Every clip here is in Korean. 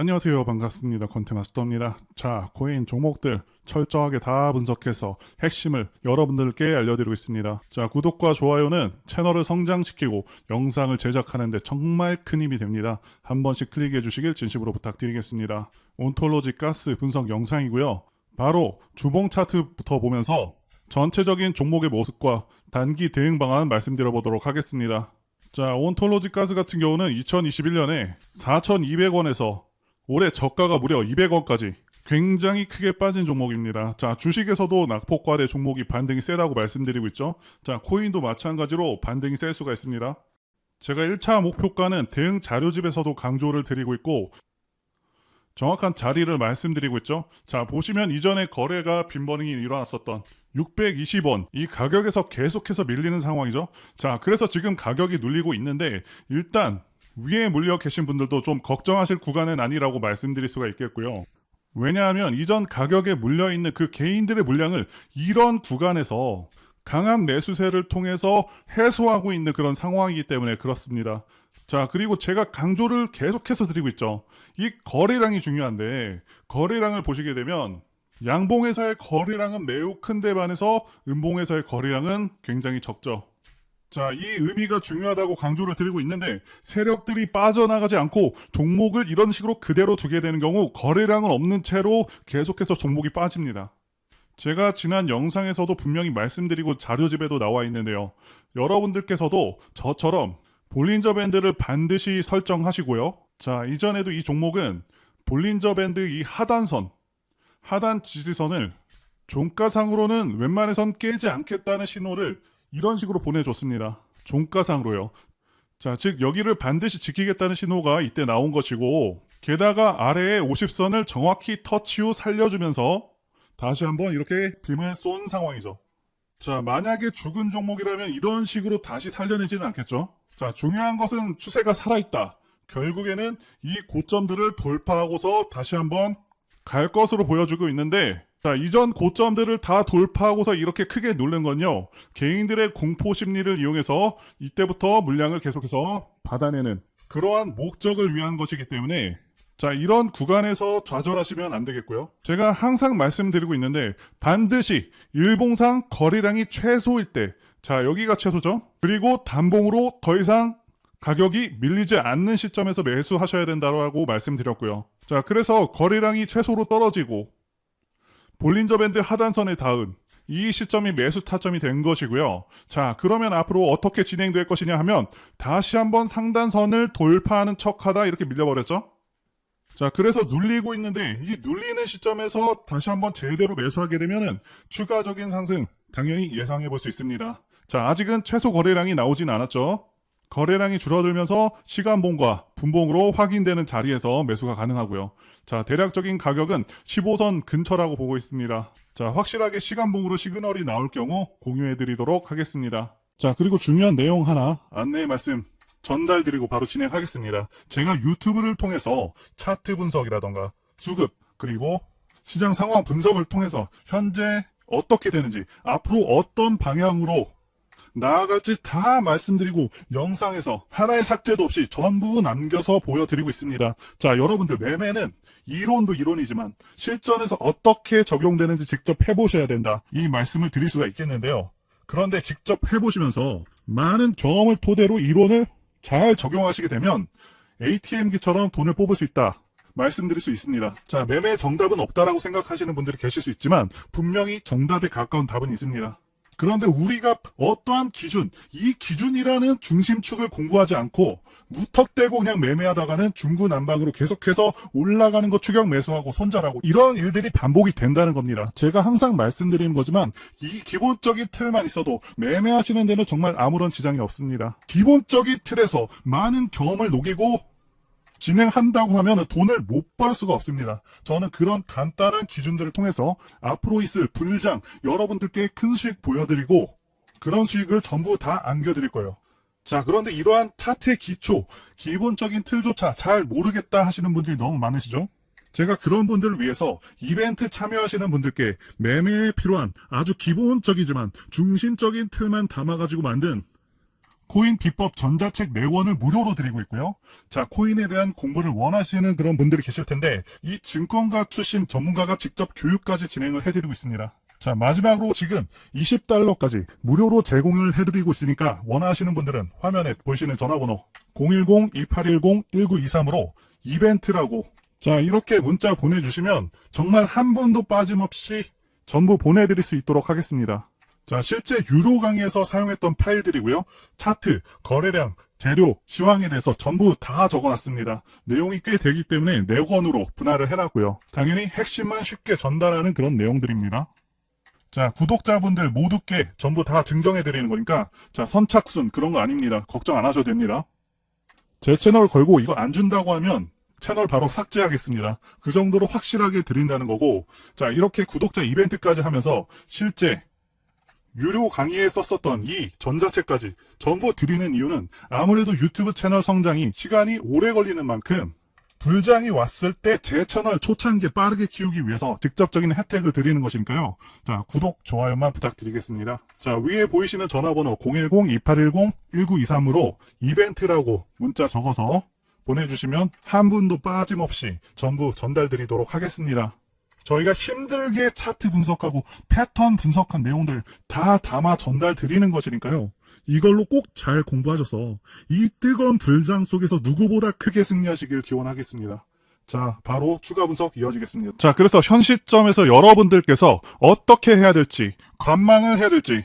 안녕하세요. 반갑습니다. 컨테마스터입니다. 자, 코인 종목들 철저하게 다 분석해서 핵심을 여러분들께 알려드리고 있습니다. 자, 구독과 좋아요는 채널을 성장시키고 영상을 제작하는데 정말 큰 힘이 됩니다. 한 번씩 클릭해 주시길 진심으로 부탁드리겠습니다. 온톨로지 가스 분석 영상이고요. 바로 주봉 차트부터 보면서 전체적인 종목의 모습과 단기 대응 방안 말씀드려 보도록 하겠습니다. 자, 온톨로지 가스 같은 경우는 2021년에 4,200원에서 올해 저가가 무려 200원까지 굉장히 크게 빠진 종목입니다. 자, 주식에서도 낙폭과대 종목이 반등이 세다고 말씀드리고 있죠. 자, 코인도 마찬가지로 반등이 셀 수가 있습니다. 제가 1차 목표가는 대응 자료집에서도 강조를 드리고 있고 정확한 자리를 말씀드리고 있죠. 자, 보시면 이전에 거래가 빈번히 일어났었던 620원 이 가격에서 계속해서 밀리는 상황이죠. 자, 그래서 지금 가격이 눌리고 있는데 일단 위에 물려 계신 분들도 좀 걱정하실 구간은 아니라고 말씀드릴 수가 있겠고요. 왜냐하면 이전 가격에 물려 있는 그 개인들의 물량을 이런 구간에서 강한 매수세를 통해서 해소하고 있는 그런 상황이기 때문에 그렇습니다. 자, 그리고 제가 강조를 계속해서 드리고 있죠. 이 거래량이 중요한데, 거래량을 보시게 되면, 양봉에서의 거래량은 매우 큰데 반해서 음봉에서의 거래량은 굉장히 적죠. 자, 이 의미가 중요하다고 강조를 드리고 있는데, 세력들이 빠져나가지 않고 종목을 이런 식으로 그대로 두게 되는 경우, 거래량은 없는 채로 계속해서 종목이 빠집니다. 제가 지난 영상에서도 분명히 말씀드리고 자료집에도 나와 있는데요. 여러분들께서도 저처럼 볼린저 밴드를 반드시 설정하시고요. 자, 이전에도 이 종목은 볼린저 밴드 이 하단선, 하단 지지선을 종가상으로는 웬만해선 깨지 않겠다는 신호를 이런 식으로 보내줬습니다. 종가상으로요. 자, 즉 여기를 반드시 지키겠다는 신호가 이때 나온 것이고 게다가 아래에 50선을 정확히 터치 후 살려주면서 다시 한번 이렇게 빔을 쏜 상황이죠. 자, 만약에 죽은 종목이라면 이런 식으로 다시 살려내지는 않겠죠. 자, 중요한 것은 추세가 살아있다. 결국에는 이 고점들을 돌파하고서 다시 한번 갈 것으로 보여주고 있는데, 자, 이전 고점들을 다 돌파하고서 이렇게 크게 누른 건요, 개인들의 공포 심리를 이용해서 이때부터 물량을 계속해서 받아내는 그러한 목적을 위한 것이기 때문에, 자, 이런 구간에서 좌절하시면 안 되겠고요. 제가 항상 말씀드리고 있는데, 반드시 일봉상 거래량이 최소일 때, 자, 여기가 최소죠. 그리고 단봉으로 더 이상 가격이 밀리지 않는 시점에서 매수하셔야 된다고 말씀드렸고요. 자, 그래서 거래량이 최소로 떨어지고 볼린저 밴드 하단선에 닿은 이 시점이 매수 타점이 된 것이고요. 자, 그러면 앞으로 어떻게 진행될 것이냐 하면 다시 한번 상단선을 돌파하는 척하다 이렇게 밀려버렸죠. 자, 그래서 눌리고 있는데 이 눌리는 시점에서 다시 한번 제대로 매수하게 되면은 추가적인 상승 당연히 예상해 볼 수 있습니다. 자, 아직은 최소 거래량이 나오진 않았죠. 거래량이 줄어들면서 시간봉과 분봉으로 확인되는 자리에서 매수가 가능하고요. 자, 대략적인 가격은 15선 근처라고 보고 있습니다. 자, 확실하게 시간봉으로 시그널이 나올 경우 공유해 드리도록 하겠습니다. 자, 그리고 중요한 내용 하나 안내 말씀 전달 드리고 바로 진행하겠습니다. 제가 유튜브를 통해서 차트 분석이라던가 수급 그리고 시장 상황 분석을 통해서 현재 어떻게 되는지 앞으로 어떤 방향으로 나아갈지 다 말씀드리고 영상에서 하나의 삭제도 없이 전부 남겨서 보여드리고 있습니다. 자, 여러분들 매매는 이론도 이론이지만 실전에서 어떻게 적용되는지 직접 해보셔야 된다. 이 말씀을 드릴 수가 있겠는데요. 그런데 직접 해보시면서 많은 경험을 토대로 이론을 잘 적용하시게 되면 ATM기처럼 돈을 뽑을 수 있다. 말씀드릴 수 있습니다. 자, 매매 정답은 없다라고 생각하시는 분들이 계실 수 있지만 분명히 정답에 가까운 답은 있습니다. 그런데 우리가 어떠한 기준, 이 기준이라는 중심축을 공부하지 않고 무턱대고 그냥 매매하다가는 중구난방으로 계속해서 올라가는 거 추격 매수하고 손절하고 이런 일들이 반복이 된다는 겁니다. 제가 항상 말씀드리는 거지만 이 기본적인 틀만 있어도 매매하시는 데는 정말 아무런 지장이 없습니다. 기본적인 틀에서 많은 경험을 녹이고 진행한다고 하면 돈을 못 벌 수가 없습니다. 저는 그런 간단한 기준들을 통해서 앞으로 있을 불장 여러분들께 큰 수익 보여드리고 그런 수익을 전부 다 안겨드릴 거예요. 자, 그런데 이러한 차트의 기초, 기본적인 틀조차 잘 모르겠다 하시는 분들이 너무 많으시죠? 제가 그런 분들을 위해서 이벤트 참여하시는 분들께 매매에 필요한 아주 기본적이지만 중심적인 틀만 담아가지고 만든 코인 비법 전자책 4권을 무료로 드리고 있고요. 자, 코인에 대한 공부를 원하시는 그런 분들이 계실 텐데 이 증권가 출신 전문가가 직접 교육까지 진행을 해드리고 있습니다. 자, 마지막으로 지금 20달러까지 무료로 제공을 해드리고 있으니까 원하시는 분들은 화면에 보이시는 전화번호 010-2810-1923으로 이벤트라고 자, 이렇게 문자 보내주시면 정말 한 분도 빠짐없이 전부 보내드릴 수 있도록 하겠습니다. 자, 실제 유료 강의에서 사용했던 파일들이고요. 차트, 거래량, 재료, 시황에 대해서 전부 다 적어놨습니다. 내용이 꽤 되기 때문에 4권으로 분할을 해놨고요. 당연히 핵심만 쉽게 전달하는 그런 내용들입니다. 자, 구독자분들 모두께 전부 다 증정해 드리는 거니까, 자, 선착순 그런 거 아닙니다. 걱정 안 하셔도 됩니다. 제 채널 걸고 이거 안 준다고 하면 채널 바로 삭제하겠습니다. 그 정도로 확실하게 드린다는 거고, 자, 이렇게 구독자 이벤트까지 하면서 실제 유료 강의에 썼었던 이 전자책까지 전부 드리는 이유는 아무래도 유튜브 채널 성장이 시간이 오래 걸리는 만큼 불장이 왔을 때 제 채널 초창기에 빠르게 키우기 위해서 직접적인 혜택을 드리는 것이니까요. 자, 구독, 좋아요만 부탁드리겠습니다. 자, 위에 보이시는 전화번호 010-2810-1923으로 이벤트라고 문자 적어서 보내주시면 한 분도 빠짐없이 전부 전달드리도록 하겠습니다. 저희가 힘들게 차트 분석하고 패턴 분석한 내용들 다 담아 전달 드리는 것이니까요. 이걸로 꼭 잘 공부하셔서 이 뜨거운 불장 속에서 누구보다 크게 승리하시길 기원하겠습니다. 자, 바로 추가 분석 이어지겠습니다. 자, 그래서 현 시점에서 여러분들께서 어떻게 해야 될지, 관망을 해야 될지,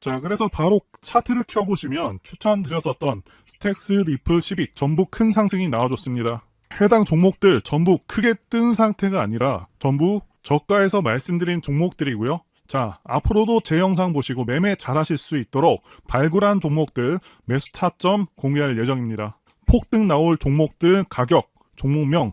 자, 그래서 바로 차트를 켜보시면 추천드렸었던 스택스, 리플, 시빅 전부 큰 상승이 나와줬습니다. 해당 종목들 전부 크게 뜬 상태가 아니라 전부 저가에서 말씀드린 종목들이고요. 자, 앞으로도 제 영상 보시고 매매 잘하실 수 있도록 발굴한 종목들 매수 타점 공개할 예정입니다. 폭등 나올 종목들 가격, 종목명